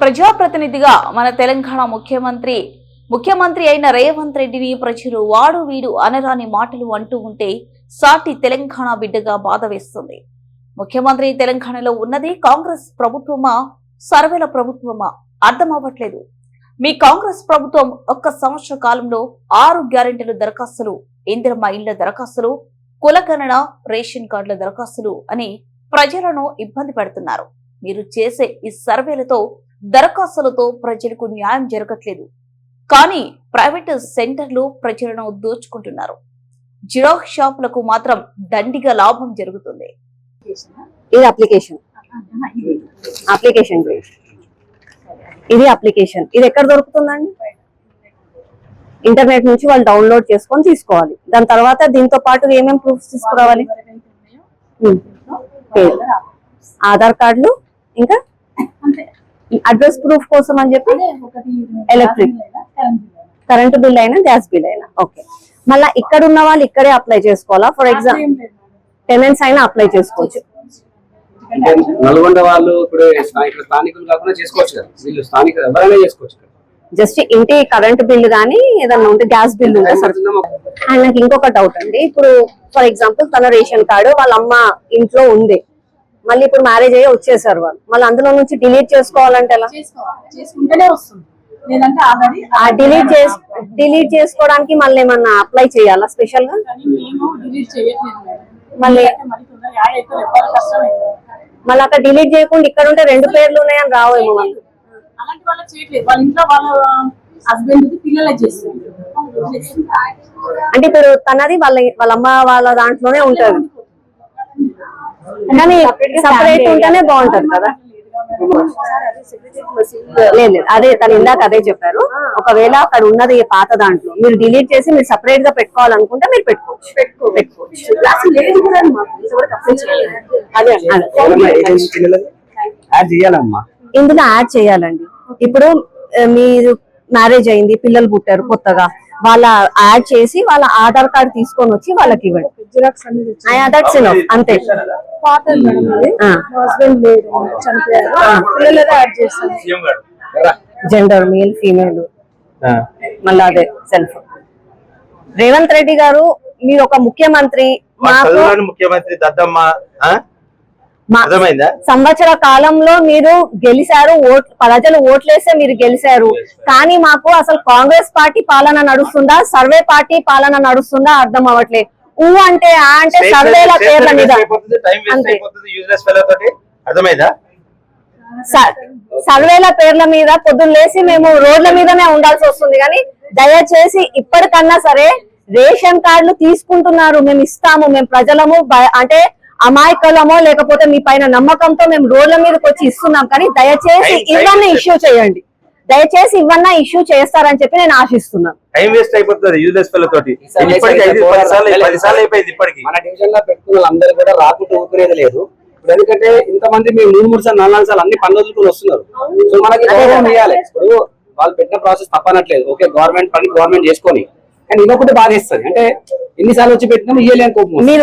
ప్రజాప్రతినిధిగా మన తెలంగాణ ముఖ్యమంత్రి ముఖ్యమంత్రి అయిన రేవంత్ రెడ్డిని ప్రజలు వాడు వీడు అనరాని మాటలు అంటూ ఉంటే సాటి తెలంగాణ బిడ్డగా బాధ వేస్తుంది. ముఖ్యమంత్రి తెలంగాణలో ఉన్నది కాంగ్రెస్ ప్రభుత్వమా సర్వేల ప్రభుత్వమా? అర్థం అవ్వట్లేదు మీ కాంగ్రెస్ ప్రభుత్వం ఒక్క సంవత్సర కాలంలో ఆరు గ్యారెంటీల దరఖాస్తులు ఇందిరమ్మ ఇళ్ళ దరఖాస్తులు కులగణన రేషన్ కార్డుల దరఖాస్తులు అని ప్రజలను ఇబ్బంది పెడుతున్నారు. మీరు చేసే ఈ సర్వేలతో దరఖాస్తులతో ప్రజలకు న్యాయం జరగట్లేదు. కానీ ప్రైవేట్ సెంటర్లు ప్రజలను దోచుకుంటున్నారు. జిరాక్స్ షాపులకు మాత్రం దండిగా లాభం జరుగుతుంది. ఇది అప్లికేషన్. అప్లికేషన్ ఇది అప్లికేషన్. ఇది ఎక్కడ దొరుకుతుందండి? ఇంటర్నెట్ నుంచి వాళ్ళు డౌన్లోడ్ చేసుకొని తీసుకోవాలి. దాని తర్వాత దీంతో పాటు ఏమేమి ప్రూఫ్స్ తీసుకురావాలి. పేరు. ఆధార్ కార్డులు ఇంకా? అడ్రస్ ప్రూఫ్ కోసం అని చెప్పి? ఎలక్ట్రిక్ కరెంటు బిల్ అయినా గ్యాస్ బిల్ అయినా. ఓకే మళ్ళీ ఇక్కడ ఉన్న వాళ్ళు ఇక్కడే అప్లై చేసుకోవాలా? ఫర్ ఎగ్జాంపుల్ టెనెంట్స్ అయినా అప్లై చేసుకోవచ్చు. అంటే నల్గొండ వాళ్ళు ఇప్పుడు స్థా- ఇక్కడ స్థానికులు కాకుండా చేసుకోవచ్చు కదా. వీళ్ళు స్థానికులు ఎవరైనా చేసుకోవచ్చు కదా. జస్ట్ ఇంటి కరెంట్ బిల్ గానీ ఏదన్నా ఉంటే గ్యాస్ బిల్ ఉంటే? అండ్ నాకు ఇంకొక డౌట్ అండి. ఇప్పుడు ఫర్ ఎగ్జాంపుల్ తన రేషన్ కార్డు వాళ్ళ అమ్మ ఇంట్లో ఉంది. మళ్ళీ ఇప్పుడు మ్యారేజ్ అయ్యి వచ్చేసారు వాళ్ళు. మళ్ళీ అందులో నుంచి డిలీట్ చేసుకోవాలంటే ఎలా? చేసుకుంటేనే వస్తుంది. డిలీట్ చేసి డిలీట్ చేసుకోవడానికి మళ్ళీ ఏమన్నా అప్లై చేయాలా స్పెషల్గా? మళ్ళీ మళ్ళీ అక్కడ డిలీట్ చేయకుండా ఇక్కడ ఉంటే రెండు పేర్లు ఉన్నాయని రావేమో అలాంటి చేయట్లేదు. వాళ్ళ ఇంట్లో వాళ్ళ హస్బెండ్ పిల్లలే చేస్తుంది అంటే ఇప్పుడు తనది వాళ్ళ వాళ్ళ అమ్మ వాళ్ళ దాంట్లోనే ఉంటది. కానీ సపరేట్ ఉంటేనే బాగుంటది కదా. లేదు లేదు అదే తను ఇందాక అదే చెప్పారు. ఒకవేళ అక్కడ ఉన్నది పాత దాంట్లో మీరు డిలీట్ చేసి మీరు సపరేట్గా పెట్టుకోవాలనుకుంటే మీరు పెట్టుకోవచ్చు. ఇందులో యాడ్ చేయాలండి. ఇప్పుడు మీరు మ్యారేజ్ అయింది పిల్లలు పుట్టారు కొత్తగా. వాళ్ళ యాడ్ చేసి వాళ్ళ ఆధార్ కార్డ్ తీసుకొని వచ్చి వాళ్ళకి ఇవ్వండి. అంతే. మేడం అది. ఆ, హస్బెండ్ లేడు చనిపోయారు. యాడ్ చేస్తాను. జెండర్ మేల్ ఫీమేల్ ఆ. మళ్ళీ అదే సెల్ఫ్ రేవంత్ రెడ్డి గారు మీరు ఒక ముఖ్యమంత్రి ముఖ్యమంత్రి దద్దమ్మ సంవత్సర కాలంలో మీరు గెలిచారు ఓట్ ప్రజలు ఓట్లేస్తే మీరు గెలిచారు కానీ మాకు అసలు కాంగ్రెస్ పార్టీ పాలన నడుస్తుందా? సర్వే పార్టీ పాలన నడుస్తుందా? అర్థం అవ్వట్లేదు ఊ అంటే ఆ అంటే సర్వేల పేర్ల మీద. అంతే. అర్థమైందా? సర్వేల పేర్ల మీద పొద్దున్న లేసి మేము రోడ్ల మీదనే ఉండాల్సి వస్తుంది కానీ దయచేసి ఇప్పటికన్నా సరే రేషన్ కార్డులు తీసుకుంటున్నారు మేము ఇస్తాము మేము ప్రజలము అంటే అమాయకులమో లేకపోతే మీ పైన నమ్మకంతో మేము రోడ్ల మీదకి వచ్చి ఇస్తున్నాం కానీ దయచేసి ఇవన్నీ ఇష్యూ చేయండి. దయచేసి ఇవన్నా ఇష్యూ చేస్తారని చెప్పి నేను ఆశిస్తున్నాను. టైం వేస్ట్ అయిపోతుంది యూజ్లెస్ ఇప్పటికి ఐదు పోరాటం పది సార్లు చేయలేదు. పది సార్లు అయిపోయింది ఇప్పటికి. మన డివిజన్లో పెట్టుకున్న వాళ్ళందరూ కూడా రాకుంటే ఊపిరేది లేదు. ఎందుకంటే ఇంతమంది మేము మూడు మూడు సార్లు నాలుగు సార్లు అన్ని పనులు వదులుకొని వస్తున్నారు. సో మనకి గౌరవం ఇవ్వాలి. ఇప్పుడు వాళ్ళు పెట్టిన ప్రాసెస్ తప్పనట్లేదు. ఓకే గవర్నమెంట్ పని గవర్నమెంట్ చేసుకొని. కానీ ఇవ్వకుంటే బాధ ఇస్తుంది అంటే ఎన్నిసార్లు వచ్చి పెట్టినా ఇయ్యలేని కోపం. మీరు